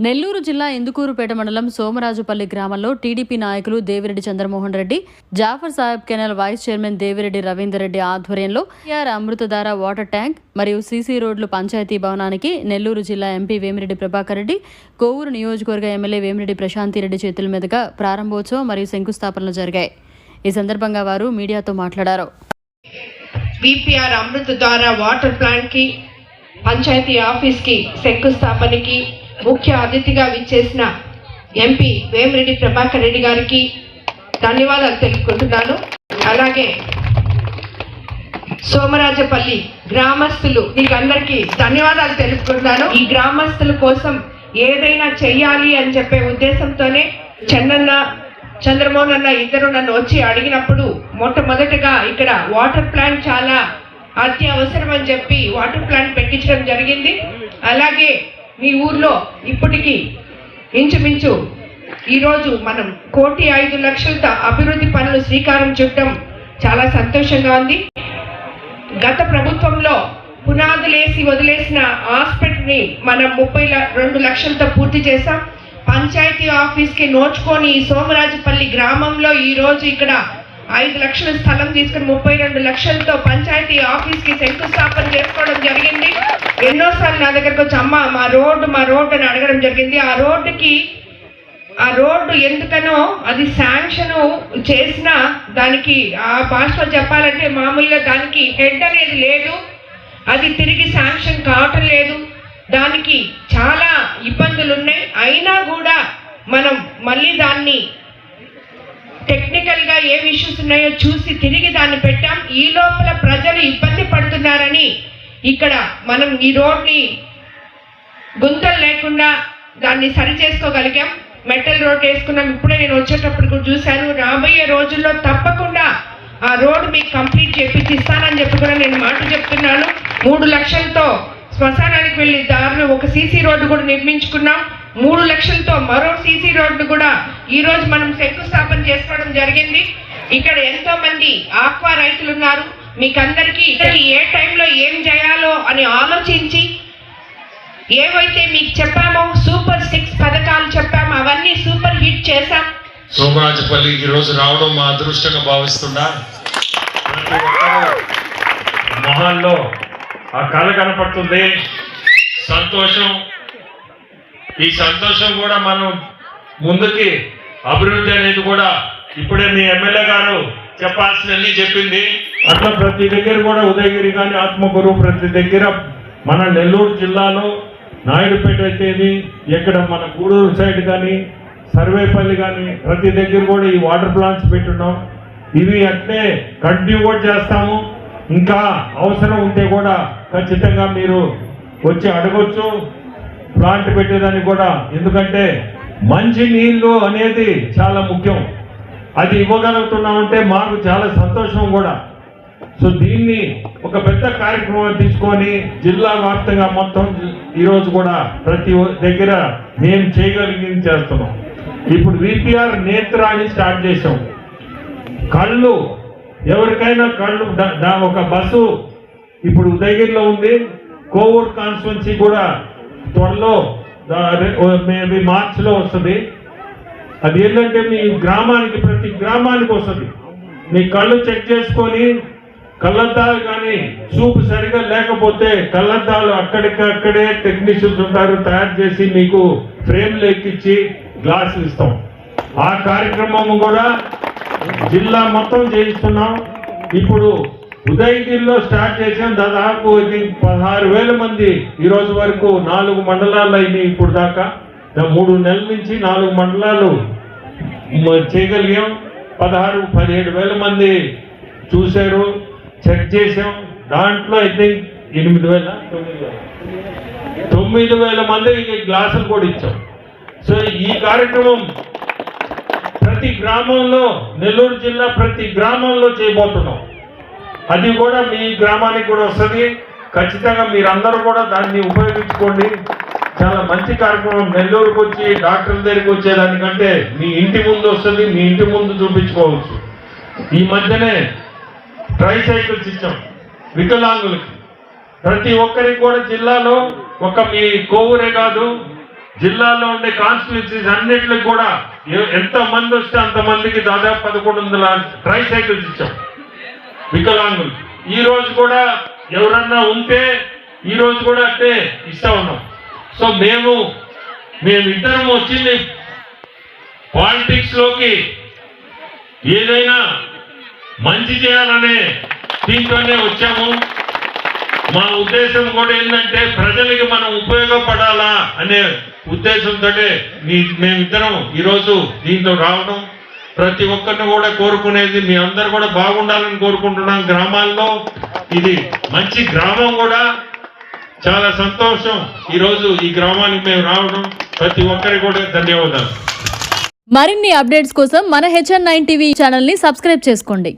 నెల్లూరు జిల్లా ఇందుకూరుపేట మండలం సోమరాజుపల్లి గ్రామంలో టీడీపీ నాయకులు Devireddy Chandramohan Reddy Jafar Saheb canal vice chairman Devireddy Ravinder Reddy ఆధ్వర్యంలో టీఆర్ అమృతధార వాటర్ ట్యాంక్ మరియు సీసీ రోడ్లు పంచాయతీ భవనానికి నెల్లూరు జిల్లా ఎంపీ వేమిరెడ్డి ప్రభాకర్ రెడ్డి కోవూరు నియోజకవర్గ ఎమ్మెల్యే వేమిరెడ్డి ప్రశాంతిరెడ్డి చేతుల మీదుగా ప్రారంభోత్సవం మరియు శంకుస్థాపనలు జరిగాయి. ఈ సందర్భంగా వారు మీడియాతో మాట్లాడారు. విపిఆర్ అమృతధార వాటర్ ప్లాంట్కి పంచాయతీ ఆఫీస్కి శంకుస్థాపనకి ముఖ్య అతిథిగా విచ్చేసిన ఎంపీ వేమిరెడ్డి ప్రభాకర్ రెడ్డి గారికి ధన్యవాదాలు తెలుపుకుంటున్నాను. అలాగే సోమరాజపల్లి గ్రామస్తులు మీకందరికీ ధన్యవాదాలు తెలుపుకుంటున్నాను. ఈ గ్రామస్తుల కోసం ఏదైనా చెయ్యాలి అని చెప్పే ఉద్దేశంతోనే చెన్నన్న చంద్రమోహన్ అన్న ఇద్దరు నన్ను వచ్చి అడిగినప్పుడు మొట్టమొదటగా ఇక్కడ వాటర్ ప్లాంట్ చాలా అత్యవసరం అని చెప్పి వాటర్ ప్లాంట్ పెట్టించడం జరిగింది. అలాగే మీ ఊర్లో ఇప్పటికీ ఇంచుమించు ఈరోజు మనం కోటి ఐదు లక్షలతో అభివృద్ధి పనులు శ్రీకారం చుట్టడం చాలా సంతోషంగా ఉంది. గత ప్రభుత్వంలో పునాదులేసి వదిలేసిన హాస్పిటల్ని మనం ముప్పై ల- రెండు లక్షలతో పూర్తి చేశాం. పంచాయతీ ఆఫీస్కి నోచుకొని సోమరాజుపల్లి గ్రామంలో ఈరోజు ఇక్కడ ఐదు లక్షల స్థలం తీసుకుని ముప్పై రెండు లక్షలతో పంచాయతీ ఆఫీస్కి శంకుస్థాపన చేసుకోవడం జరిగింది. ఎన్నోసార్లు నా దగ్గరకు వచ్చి అమ్మ మా రోడ్డు మా రోడ్డు అని అడగడం జరిగింది. ఆ రోడ్డుకి ఆ రోడ్డు ఎందుకనో అది శాంక్షన్ చేసిన దానికి ఆ భాషలో చెప్పాలంటే మామూలుగా దానికి హెడ్ అనేది లేదు. అది తిరిగి శాంక్షన్ కావటం లేదు. దానికి చాలా ఇబ్బందులు ఉన్నాయి అయినా కూడా మనం మళ్ళీ దాన్ని టెక్నికల్ గా ఏం ఇష్యూస్ ఉన్నాయో చూసి తిరిగి దాన్ని పెట్టాం. ఈ లోపల ప్రజలు ఇబ్బంది పడుతున్నారని ఇక్కడ మనం ఈ రోడ్ని గుంతలు లేకుండా దాన్ని సరి చేసుకోగలిగాం. మెటల్ రోడ్ వేసుకున్నాం. ఇప్పుడే నేను వచ్చేటప్పుడు కూడా చూశాను. రాబోయే రోజుల్లో తప్పకుండా ఆ రోడ్ మీకు కంప్లీట్ చేపించిస్తానని చెప్పి కూడా నేను మాట చెప్తున్నాను. మూడు లక్షలతో శ్మశానానికి వెళ్ళి దారిలో ఒక సీసీ రోడ్డు కూడా నిర్మించుకున్నాం. మూడు లక్షలతో మరో సీసీ రోడ్డు కూడా ఈ రోజు మనం శంకుస్థాపన చేసుకోవడం జరిగింది. ఇక్కడ ఎంతో మంది ఆక్వా రైతులు ఉన్నారు. మీకందరికీ ఇక్కడికి ఏ టైంలో ఏం చేయాలో అని ఆలోచించి ఏవైతే మీకు చెప్పామో సూపర్ సిక్స్ పథకాలు చెప్పాము అవన్నీ సూపర్ హిట్ చేశాం. సోమరాజపల్లి ఈ రోజు రావడం మా అదృష్టంగా భావిస్తున్నా మొహాల్లో ఆ కళ కనపడుతుంది. సంతోషం. ఈ సంతోషం కూడా మనం ముందుకి అభివృద్ధి అనేది కూడా ఇప్పుడే మీ ఎమ్మెల్యే గారు చెప్పాల్సినన్ని చెప్పింది. అట్లా ప్రతి దగ్గర కూడా ఉదయగిరి కానీ ఆత్మగురు ప్రతి దగ్గర మన నెల్లూరు జిల్లాలో నాయుడుపేట అయితేది ఇక్కడ మన గూడూరు సైడ్ కానీ సర్వేపల్లి కానీ ప్రతి దగ్గర కూడా ఈ వాటర్ ప్లాంట్స్ పెట్టున్నాం. ఇవి అట్లే కంటిన్యూ కూడా చేస్తాము. ఇంకా అవసరం ఉంటే కూడా ఖచ్చితంగా మీరు వచ్చి అడగొచ్చు. ప్లాంట్ పెట్టేదానికి కూడా. ఎందుకంటే మంచి నీళ్ళు అనేది చాలా ముఖ్యం. అది ఇవ్వగలుగుతున్నామంటే మాకు చాలా సంతోషం కూడా. సో దీన్ని ఒక పెద్ద కార్యక్రమం తీసుకొని జిల్లా వ్యాప్తంగా మొత్తం ఈరోజు కూడా ప్రతి దగ్గర మేము చేయగలిగింది చేస్తున్నాం. ఇప్పుడు విపిఆర్ నేత్ర అని స్టార్ట్ చేసాం కళ్ళు ఎవరికైనా కళ్ళు ఒక బస్సు ఇప్పుడు ఉదయగిరిలో ఉంది. కోవూర్ కాన్స్టిట్యున్సీ కూడా త్వరలో మేబీ మార్చిలో వస్తుంది. అది ఏంటంటే మీ గ్రామానికి ప్రతి గ్రామానికి వస్తుంది. మీ కళ్ళు చెక్ చేసుకొని కళ్ళద్దాలు కానీ చూపు సరిగా లేకపోతే కళ్ళద్దాలు అక్కడికక్కడే టెక్నీషియన్స్ ఉంటారు తయారు చేసి మీకు ఫ్రేమ్లు ఎక్కించి గ్లాసులు ఇస్తాం. ఆ కార్యక్రమం కూడా జిల్లా మొత్తం చేయిస్తున్నాం. ఇప్పుడు ఉదయగిరిలో స్టార్ట్ చేసాం దాదాపు ఇది పదహారు వేల మంది ఈ రోజు వరకు నాలుగు మండలాలు అయినాయి ఇప్పుడు దాకా. మూడు నెలల నుంచి నాలుగు మండలాలు చేయగలిగాం. పదహారు పదిహేడు వేల మంది చూశారు చెక్ చేసాం దాంట్లో ఐ థింక్ ఎనిమిది వేల తొమ్మిది వేల. తొమ్మిది వేల మందికి గ్లాసులు కూడా ఇచ్చాం. సో ఈ కార్యక్రమం ప్రతి గ్రామంలో నెల్లూరు జిల్లా ప్రతి గ్రామంలో చేయబోతున్నాం. అది కూడా మీ గ్రామానికి కూడా వస్తుంది. ఖచ్చితంగా మీరందరూ కూడా దాన్ని ఉపయోగించుకోండి. చాలా మంచి కార్యక్రమం. నెల్లూరుకు వచ్చి డాక్టర్ దగ్గరికి వచ్చేదానికంటే మీ ఇంటి ముందు వస్తుంది మీ ఇంటి ముందు చూపించుకోవచ్చు. ఈ మధ్యనే ట్రై సైకిల్స్ ఇచ్చాం వికలాంగులకి. ప్రతి ఒక్కరికి కూడా జిల్లాలో ఒక మీ కోవూరే కాదు జిల్లాలో ఉండే కాన్స్టిట్యూన్సీస్ అన్నిటికి కూడా ఎంతమంది ఎంత మంది వస్తే అంత మందికి దాదాపు పదకొండు వందల ట్రైసైకిల్స్ ఇచ్చాం వికలాంగులు. ఈ రోజు కూడా ఎవరన్నా ఉంటే ఈ రోజు కూడా అంటే ఇస్తా ఉన్నాం. సో మేము మేమిద్దరం వచ్చింది పాలిటిక్స్లోకి ఏదైనా మంచి చేయాలనే దీంతోనే వచ్చాము. మా ఉద్దేశం కూడా ఏంటంటే ప్రజలకి మనం ఉపయోగపడాలా అనే ఉద్దేశంతో మేమిద్దరం ఈరోజు దీంట్లో రావడం. ప్రతి ఒక్కరిని కూడా కోరుకునేది మీ అందరు కూడా బాగుండాలని కోరుకుంటున్నాం గ్రామాల్లో. ఇది మంచి గ్రామం కూడా. చాలా సంతోషం. ఈరోజు ఈ గ్రామానికి మేము రావడం. ప్రతి ఒక్కరికి కూడా ధన్యవాదాలు. మరిన్ని అప్డేట్స్ కోసం మన హెచ్ఎన్ నైన్ టీవీ ఛానల్ని సబ్స్క్రైబ్ చేసుకోండి.